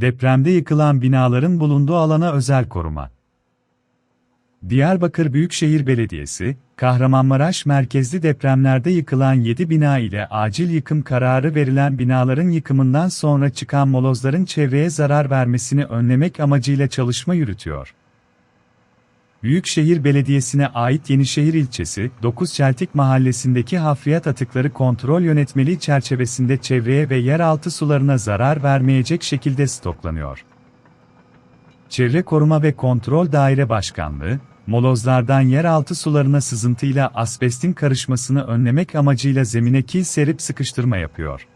Depremde yıkılan binaların bulunduğu alana özel koruma. Diyarbakır Büyükşehir Belediyesi, Kahramanmaraş merkezli depremlerde yıkılan 7 bina ile acil yıkım kararı verilen binaların yıkımından sonra çıkan molozların çevreye zarar vermesini önlemek amacıyla çalışma yürütüyor. Büyükşehir Belediyesi'ne ait Yenişehir ilçesi, 9 Çeltik mahallesindeki hafriyat atıkları kontrol yönetmeliği çerçevesinde çevreye ve yeraltı sularına zarar vermeyecek şekilde stoklanıyor. Çevre Koruma ve Kontrol Daire Başkanlığı, molozlardan yeraltı sularına sızıntıyla asbestin karışmasını önlemek amacıyla zemine kil serip sıkıştırma yapıyor.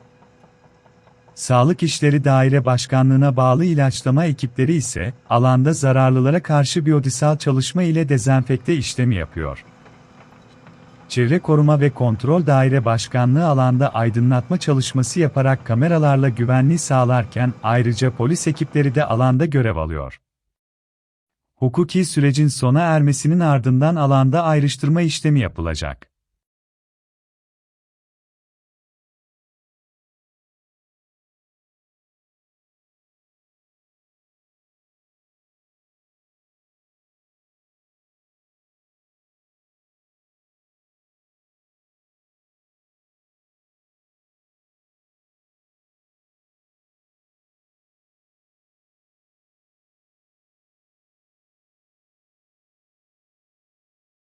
Sağlık İşleri Daire Başkanlığı'na bağlı ilaçlama ekipleri ise, alanda zararlılara karşı biyodisal çalışma ile dezenfekte işlemi yapıyor. Çevre Koruma ve Kontrol Daire Başkanlığı alanda aydınlatma çalışması yaparak kameralarla güvenliği sağlarken ayrıca polis ekipleri de alanda görev alıyor. Hukuki sürecin sona ermesinin ardından alanda ayrıştırma işlemi yapılacak.